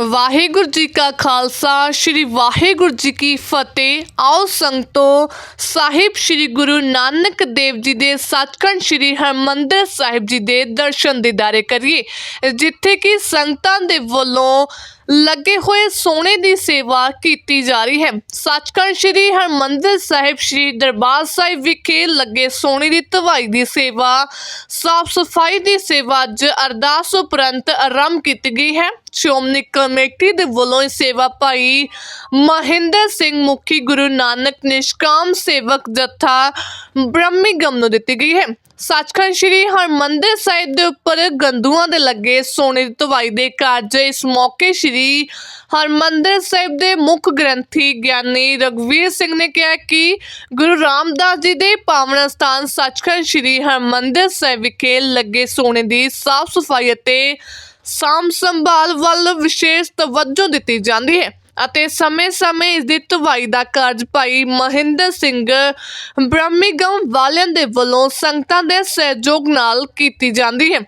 ਵਾਹਿਗੁਰੂ ਜੀ ਕਾ ਖਾਲਸਾ, ਸ੍ਰੀ ਵਾਹਿਗੁਰੂ ਜੀ ਕੀ ਫਤਿਹ। ਆਓ ਸੰਗਤੋ, ਸਾਹਿਬ ਸ੍ਰੀ ਗੁਰੂ ਨਾਨਕ ਦੇਵ ਜੀ ਦੇ ਸੱਚਖੰਡ ਸ੍ਰੀ ਹਰਮੰਦਰ ਸਾਹਿਬ ਜੀ ਦੇ ਦਰਸ਼ਨ ਦੀਦਾਰੇ ਕਰੀਏ, ਜਿੱਥੇ ਕਿ ਸੰਗਤਾਂ ਦੇ ਵੱਲੋਂ ਲੱਗੇ ਹੋਏ ਸੋਨੇ ਦੀ ਸੇਵਾ ਕੀਤੀ ਜਾ ਰਹੀ ਹੈ। ਸੱਚਖੰਡ ਸ੍ਰੀ ਹਰਮੰਦਰ ਸਾਹਿਬ ਸ੍ਰੀ ਦਰਬਾਰ ਸਾਹਿਬ ਵਿਖੇ ਲੱਗੇ ਸੋਨੇ ਦੀ ਧਵਾਈ ਦੀ ਸੇਵਾ, ਸਾਫ਼ ਸਫ਼ਾਈ ਦੀ ਸੇਵਾ ਅੱਜ ਅਰਦਾਸ ਉਪਰੰਤ ਆਰੰਭ ਕੀਤੀ ਗਈ ਹੈ। ਸ਼੍ਰੋਮਣੀ ਕਮੇਟੀ ਦੇ ਵੱਲੋਂ ਸੇਵਾ ਭਾਈ ਮਹਿੰਦਰ ਸਿੰਘ ਮੁਖੀ ਗੁਰੂ ਨਾਨਕ ਨਿਸ਼ਕਾਮ ਸੇਵਕ ਜਥਾ ਬ੍ਰਹਮੀਗਮ ਨੂੰ ਦਿੱਤੀ ਗਈ ਹੈ। ਸੱਚਖੰਡ ਸ੍ਰੀ ਹਰਮੰਦਰ ਸਾਹਿਬ ਦੇ ਉੱਪਰ ਗੰਦੂਆਂ ਦੇ ਲੱਗੇ ਸੋਨੇ ਦੀ ਧਵਾਈ ਦੇ ਕਾਰਜ ਇਸ ਮੌਕੇ ਸ੍ਰੀ ਹਰਮੰਦਰ ਸਾਹਿਬ ਦੇ ਮੁੱਖ ਗ੍ਰੰਥੀ ਗਿਆਨੀ ਰਗਵੀਰ ਸਿੰਘ ਨੇ ਕਿਹਾ ਕਿ ਗੁਰੂ ਰਾਮਦਾਸ ਜੀ ਦੇ ਪਾਵਨ ਸਥਾਨ ਸੱਚਖੰਡ ਸ੍ਰੀ ਹਰਮੰਦਰ ਸਾਹਿਬ ਵਿਖੇ ਲੱਗੇ ਸੋਨੇ ਦੀ ਸਾਫ਼ ਸਫ਼ਾਈ ਅਤੇ ਸਾਂਭ ਸੰਭਾਲ ਵੱਲ ਵਿਸ਼ੇਸ਼ ਤਵੱਜੋ ਦਿੱਤੀ ਜਾਂਦੀ ਹੈ ਅਤੇ ਸਮੇਂ-ਸਮੇਂ ਇਸ ਦੀ ਧਵਾਈ ਦਾ ਕਾਰਜ ਭਾਈ ਮਹਿੰਦਰ ਸਿੰਘ ਬ੍ਰਹਮੀਗਮ ਵਾਲਿਆਂ ਦੇ ਵੱਲੋਂ ਸੰਗਤਾਂ ਦੇ ਸਹਿਯੋਗ ਨਾਲ ਕੀਤੀ ਜਾਂਦੀ ਹੈ।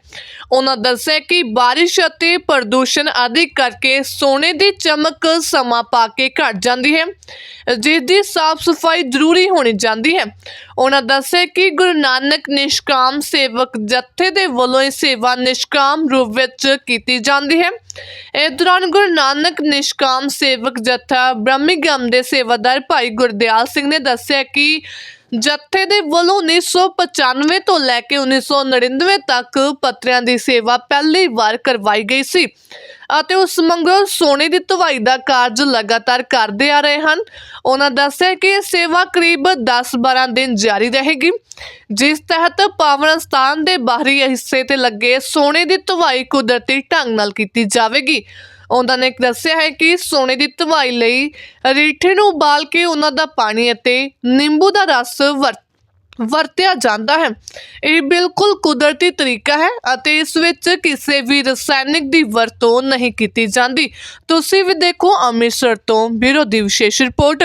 ਉਹਨਾਂ ਦੱਸਿਆ ਕਿ ਬਾਰਿਸ਼ ਅਤੇ ਪ੍ਰਦੂਸ਼ਣ ਆਦਿ ਕਰਕੇ ਸੋਨੇ ਦੀ ਚਮਕ ਸਮਾਂ ਪਾ ਕੇ ਘਟ ਜਾਂਦੀ ਹੈ, ਜਿਸ ਦੀ ਸਾਫ਼ ਸਫ਼ਾਈ ਜ਼ਰੂਰੀ ਹੋਣੀ ਜਾਂਦੀ ਹੈ। ਉਹਨਾਂ ਦੱਸਿਆ ਕਿ ਗੁਰੂ ਨਾਨਕ ਨਿਸ਼ਕਾਮ ਸੇਵਕ ਜਥੇ ਦੇ ਵੱਲੋਂ ਇਹ ਸੇਵਾ ਨਿਸ਼ਕਾਮ ਰੂਪ ਵਿੱਚ ਕੀਤੀ ਜਾਂਦੀ ਹੈ। ਇਸ ਦੌਰਾਨ ਗੁਰੂ ਨਾਨਕ ਨਿਸ਼ਕਾਮ ਸੇਵਕ ਜਥਾ ਬ੍ਰਹਮੀਗਮ ਦੇ ਸੇਵਾਦਾਰ ਭਾਈ ਗੁਰਦਿਆਲ ਸਿੰਘ ਨੇ ਦੱਸਿਆ ਕਿ ਜਥੇ ਦੇ ਵੱਲੋਂ 1995 ਤੋਂ ਲੈ ਕੇ 1999 ਤੱਕ ਪੱਤਰਿਆਂ ਦੀ ਸੇਵਾ ਪਹਿਲੀ ਵਾਰ ਕਰਵਾਈ ਗਈ ਸੀ ਅਤੇ ਉਸ ਮੰਗਲ ਸੋਨੇ ਦੀ ਧਵਾਈ ਦਾ ਕਾਰਜ ਲਗਾਤਾਰ ਕਰਦੇ ਆ ਰਹੇ ਹਨ। ਉਹਨਾਂ ਦੱਸਿਆ ਕਿ ਇਹ ਸੇਵਾ ਕਰੀਬ 10-12 ਦਿਨ ਜਾਰੀ ਰਹੇਗੀ। ਜਿਸ ਤਹਿਤ ਪਾਵਨ ਸਥਾਨ ਦੇ ਬਾਹਰੀ ਹਿੱਸੇ ਤੇ ਲੱਗੇ ਸੋਨੇ ਦੀ ਧਵਾਈ ਕੁਦਰਤੀ ਢੰਗ ਨਾਲ ਕੀਤੀ ਜਾਵੇਗੀ। ਉਹਨਾਂ ਨੇ ਦੱਸਿਆ ਹੈ ਕਿ ਸੋਨੇ ਦੀ ਧਵਾਈ ਲਈ ਰੀਠੇ ਨੂੰ ਉਬਾਲ ਕੇ ਉਹਨਾਂ ਦਾ ਪਾਣੀ ਅਤੇ ਨਿੰਬੂ ਦਾ ਰਸ ਵਰਤ ਵਰਤਿਆ ਜਾਂਦਾ ਹੈ। ਇਹ ਬਿਲਕੁਲ ਕੁਦਰਤੀ ਤਰੀਕਾ ਹੈ ਅਤੇ ਇਸ ਵਿੱਚ ਕਿਸੇ ਵੀ ਰਸਾਇਣਿਕ ਦੀ ਵਰਤੋਂ ਨਹੀਂ ਕੀਤੀ ਜਾਂਦੀ। ਤੁਸੀਂ ਵੀ ਦੇਖੋ ਅੰਮ੍ਰਿਤਸਰ ਤੋਂ ਬਿਊਰੋ ਦੀ ਵਿਸ਼ੇਸ਼ ਰਿਪੋਰਟ।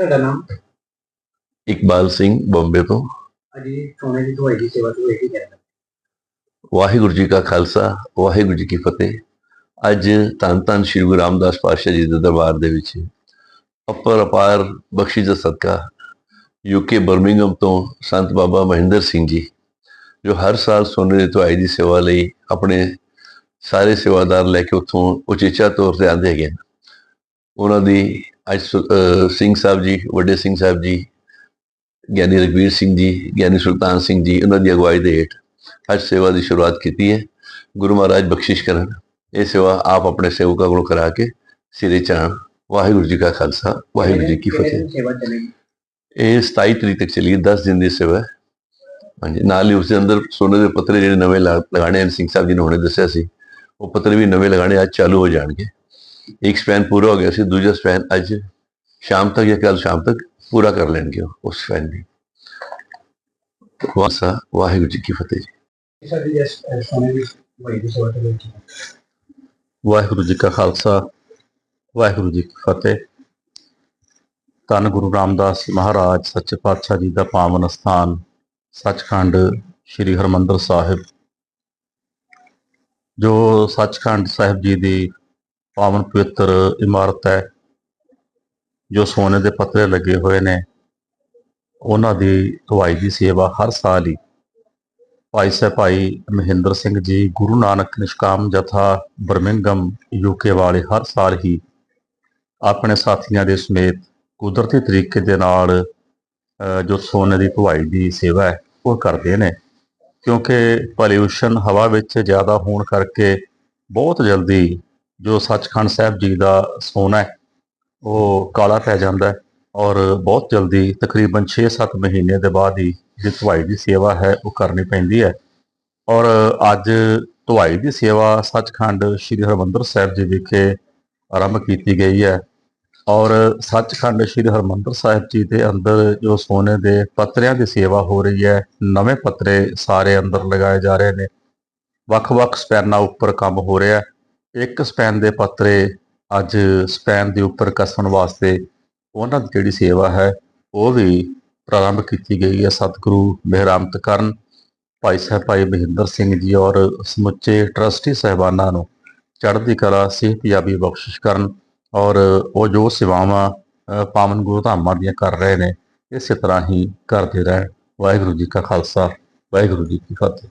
ਤੁਹਾਡਾ ਨਾਮ? ਇਕਬਾਲ ਸਿੰਘ ਬੰਬੇ ਤੋਂ। ਅਜੀ ਸੋਨੇ ਦੀ ਧਵਾਈ ਦੀ ਸੇਵਾ ਤੋਂ ਇਹ ਕਹਿੰਦਾ ਵਾਹਿਗੁਰੂ ਜੀ ਕਾ ਖਾਲਸਾ ਵਾਹਿਗੁਰੂ ਜੀ ਕੀ ਫਤਿਹ। ਅੱਜ ਧੰਨ ਧੰਨ ਸ਼੍ਰੀ ਗੁਰੂ ਰਾਮਦਾਸ ਪਾਤਸ਼ਾਹ ਜੀ ਦੇ ਦਰਬਾਰ ਦੇ ਵਿੱਚ ਅਪਰ ਅਪਾਰ ਬਖਸ਼ਿਸ਼ ਦਾ ਸਦਕਾ ਯੂਕੇ ਬਰਮਿੰਗਮ ਤੋਂ ਸੰਤ ਬਾਬਾ ਮਹਿੰਦਰ ਸਿੰਘ ਜੀ ਜੋ ਹਰ ਸਾਲ ਸੋਨੇ ਦੀ ਧਵਾਈ ਦੀ ਸੇਵਾ ਲਈ ਆਪਣੇ ਸਾਰੇ ਸੇਵਾਦਾਰ ਲੈ ਕੇ ਉੱਥੋਂ ਉਚੇਚਾ ਤੌਰ ਤੇ ਆਉਂਦੇ ਹੈਗੇ ਉਹਨਾਂ ਦੀ ਅੱਜ ਸਿੰਘ ਸਾਹਿਬ ਜੀ ਵੱਡੇ ਸਿੰਘ ਸਾਹਿਬ ਜੀ ਗਿਆਨੀ ਰਘਵੀਰ ਸਿੰਘ ਜੀ ਗਿਆਨੀ ਸੁਲਤਾਨ ਸਿੰਘ ਜੀ ਉਹਨਾਂ ਦੀ ਅਗਵਾਈ ਦੇ ਹੇਠ ਅੱਜ ਸੇਵਾ ਦੀ ਸ਼ੁਰੂਆਤ ਕੀਤੀ ਹੈ। ਗੁਰੂ ਮਹਾਰਾਜ ਬਖਸ਼ਿਸ਼ ਕਰਨ। ਇਹ ਸੇਵਾ ਆਪ ਆਪਣੇ ਸੇਵਕਾਂ ਕੋਲੋਂ ਕਰਾ ਕੇ ਸਿਰੇ ਚਾਣ। ਵਾਹਿਗੁਰੂ ਜੀ ਕਾ ਖਾਲਸਾ ਵਾਹਿਗੁਰੂ ਜੀ ਕੀ ਫਤਿਹ। ਇਹ 27 ਤਰੀਕ ਤੱਕ ਚੱਲੀ 10 ਦਿਨ ਦੀ ਸੇਵਾ ਹਾਂਜੀ ਨਾਲ ਹੀ ਉਸ ਦੇ ਅੰਦਰ ਸੋਨੇ ਦੇ ਪੱਤਰੇ ਜਿਹੜੇ ਨਵੇਂ ਲਗਾਣੇ ਹਨ ਸਿੰਘ ਸਾਹਿਬ ਜੀ ਨੇ ਹੁਣੇ ਦੱਸਿਆ ਸੀ ਉਹ ਪੱਤਰੇ ਵੀ ਨਵੇਂ ਲਗਾਣੇ ਅੱਜ ਚਾਲੂ ਹੋ ਜਾਣਗੇ। ਇੱਕ ਸਪੈਨ ਪੂਰਾ ਹੋ ਗਿਆ ਸੀ ਦੂਜਾ ਸਪੈਨ ਅੱਜ ਸ਼ਾਮ ਤੱਕ ਜਾਂ ਕੱਲ ਸ਼ਾਮ ਤੱਕ ਪੂਰਾ ਕਰ ਲੈਣਗੇ ਉਹ, ਉਸ ਸਪੈਨ ਦੀ ਵਾਸਾ ਵਾਹਿਗੁਰੂ ਜੀ ਕੀ ਫਤਿਹ ਜੀ ਵਾਹਿਗੁਰੂ ਜੀ ਕਾ ਖਾਲਸਾ ਵਾਹਿਗੁਰੂ ਜੀ ਕੀ ਫਤਿਹ ਧੰਨ ਗੁਰੂ ਰਾਮਦਾਸ ਮਹਾਰਾਜ ਸੱਚੇ ਪਾਤਸ਼ਾਹ ਜੀ ਦਾ ਪਾਵਨ ਸਥਾਨ ਸੱਚਖੰਡ ਸ੍ਰੀ ਹਰਮੰਦਰ ਸਾਹਿਬ ਜੋ ਸੱਚਖੰਡ ਸਾਹਿਬ ਜੀ ਦੀ ਪਾਵਨ ਪਵਿੱਤਰ ਇਮਾਰਤ ਹੈ, ਜੋ ਸੋਨੇ ਦੇ ਪੱਤਰੇ ਲੱਗੇ ਹੋਏ ਨੇ। ਉਹਨਾਂ ਦੀ ਧਵਾਈ ਦੀ ਸੇਵਾ ਹਰ ਸਾਲ ਹੀ। ਭਾਈ ਸਾਹਿਬ, ਭਾਈ ਮਹਿੰਦਰ ਸਿੰਘ ਜੀ, ਗੁਰੂ ਨਾਨਕ ਨਿਸ਼ਕਾਮ ਜਥਾ ਬਰਮਿੰਗਮ ਯੂਕੇ ਵਾਲੇ ਹਰ ਸਾਲ ਹੀ ਆਪਣੇ ਸਾਥੀਆਂ ਦੇ ਸਮੇਤ ਕੁਦਰਤੀ ਤਰੀਕੇ ਦੇ ਨਾਲ ਜੋ ਸੋਨੇ ਦੀ ਧਵਾਈ ਦੀ ਸੇਵਾ ਹੈ, ਉਹ ਕਰਦੇ ਨੇ। ਕਿਉਂਕਿ ਪੋਲਿਊਸ਼ਨ ਹਵਾ ਵਿੱਚ ਜ਼ਿਆਦਾ ਹੋਣ ਕਰਕੇ ਬਹੁਤ ਜਲਦੀ ਜੋ ਸੱਚਖੰਡ ਸਾਹਿਬ ਜੀ ਦਾ ਸੋਨਾ ਹੈ, ਉਹ ਕਾਲਾ ਪੈ ਜਾਂਦਾ ਹੈ ਔਰ ਬਹੁਤ ਜਲਦੀ ਤਕਰੀਬਨ 6-7 ਮਹੀਨੇ ਦੇ ਬਾਅਦ ਹੀ ਜਿਹੜੀ ਧਵਾਈ ਦੀ ਸੇਵਾ ਹੈ, ਉਹ ਕਰਨੀ ਪੈਂਦੀ ਹੈ। ਔਰ ਅੱਜ ਧਵਾਈ ਦੀ ਸੇਵਾ ਸੱਚਖੰਡ ਸ੍ਰੀ ਹਰਿਮੰਦਰ ਸਾਹਿਬ ਜੀ ਵਿਖੇ ਆਰੰਭ ਕੀਤੀ ਗਈ ਹੈ। ਔਰ ਸੱਚਖੰਡ ਸ੍ਰੀ ਹਰਿਮੰਦਰ ਸਾਹਿਬ ਜੀ ਦੇ ਅੰਦਰ ਜੋ ਸੋਨੇ ਦੇ ਪੱਤਰਿਆਂ ਦੀ ਸੇਵਾ ਹੋ ਰਹੀ ਹੈ, ਨਵੇਂ ਪੱਤਰੇ ਸਾਰੇ ਅੰਦਰ ਲਗਾਏ ਜਾ ਰਹੇ ਨੇ। ਵੱਖ-ਵੱਖ ਸਪੈਨਾਂ ਉੱਪਰ ਕੰਮ ਹੋ ਰਿਹਾ ਹੈ। ਇੱਕ ਸਪੈਨ ਦੇ ਪੱਤਰੇ ਅੱਜ ਸਪੈਨ ਦੇ ਉੱਪਰ ਕੱਸਣ ਵਾਸਤੇ ਉਹਨਾਂ ਦੀ ਜਿਹੜੀ ਸੇਵਾ ਹੈ, ਉਹ ਵੀ ਪ੍ਰਾਰੰਭ ਕੀਤੀ ਗਈ ਹੈ ਸਤਿਗੁਰੂ ਮਿਹਰਾਮਤ ਕਰਨ। ਭਾਈ ਸਾਹਿਬ, ਭਾਈ ਮਹਿੰਦਰ ਸਿੰਘ ਜੀ ਔਰ ਸਮੁੱਚੇ ਟਰਸਟੀ ਸਹਿਬਾਨਾਂ ਨੂੰ ਚੜ੍ਹਦੀ ਕਲਾ ਸਿਹਤਯਾਬੀ ਬਖਸ਼ਿਸ਼ ਕਰਨ ਔਰ ਉਹ ਜੋ ਸੇਵਾਵਾਂ ਪਾਵਨ ਗੁਰੂ ਧਾਮਾਂ ਦੀਆਂ ਕਰ ਰਹੇ ਨੇ, ਇਸੇ ਤਰ੍ਹਾਂ ਹੀ ਕਰਦੇ ਰਹਿਣ। ਵਾਹਿਗੁਰੂ ਜੀ ਕਾ ਖਾਲਸਾ, ਵਾਹਿਗੁਰੂ ਜੀ ਕੀ ਫਤਿਹ।